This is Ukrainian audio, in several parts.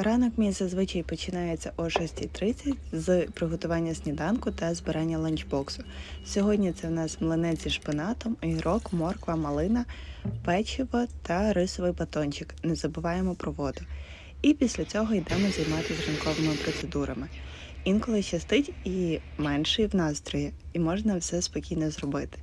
Ранок мій зазвичай починається о 6.30 з приготування сніданку та збирання ланчбоксу. Сьогодні це в нас млинець зі шпинатом, огірок, морква, малина, печиво та рисовий батончик. Не забуваємо про воду. І після цього йдемо займатися ранковими процедурами. Інколи щастить і менший в настрої, і можна все спокійно зробити.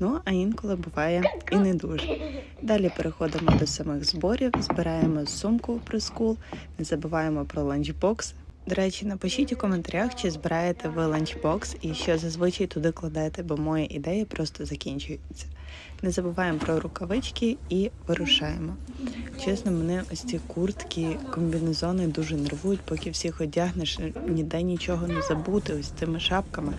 Ну а інколи буває і не дуже. Далі переходимо до самих зборів, збираємо сумку в прискул, не забуваємо про ланчбокс. До речі, напишіть у коментарях, чи збираєте ви ланчбокс і що зазвичай туди кладете, бо мої ідеї просто закінчуються. Не забуваємо про рукавички і вирушаємо. Чесно, мене ось ці куртки, комбінезони дуже нервують, поки всіх одягнеш, ніде нічого не забути, ось цими шапками.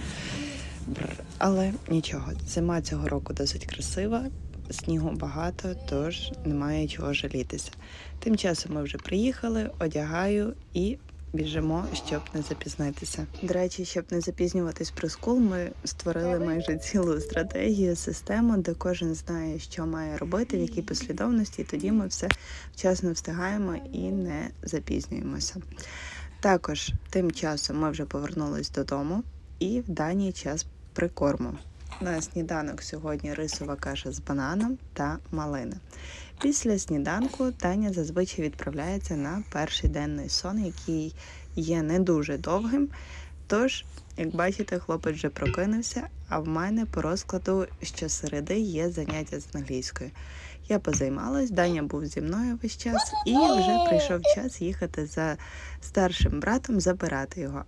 Але нічого, зима цього року досить красива, снігу багато, тож немає чого жалітися. Тим часом ми вже приїхали, одягаю і біжимо, щоб не запізнитися. До речі, щоб не запізнюватись про скул, ми створили майже цілу стратегію, систему, де кожен знає, що має робити, в якій послідовності, і тоді ми все вчасно встигаємо і не запізнюємося. Також тим часом ми вже повернулись додому і в даний час прикорму. На сніданок сьогодні рисова каша з бананом та малина. Після сніданку Таня зазвичай відправляється на перший денний сон, який є не дуже довгим. Тож, як бачите, хлопець вже прокинувся, а в мене по розкладу щосереди є заняття з англійською. Я позаймалась, Даня був зі мною весь час, і вже прийшов час їхати за старшим братом забирати його.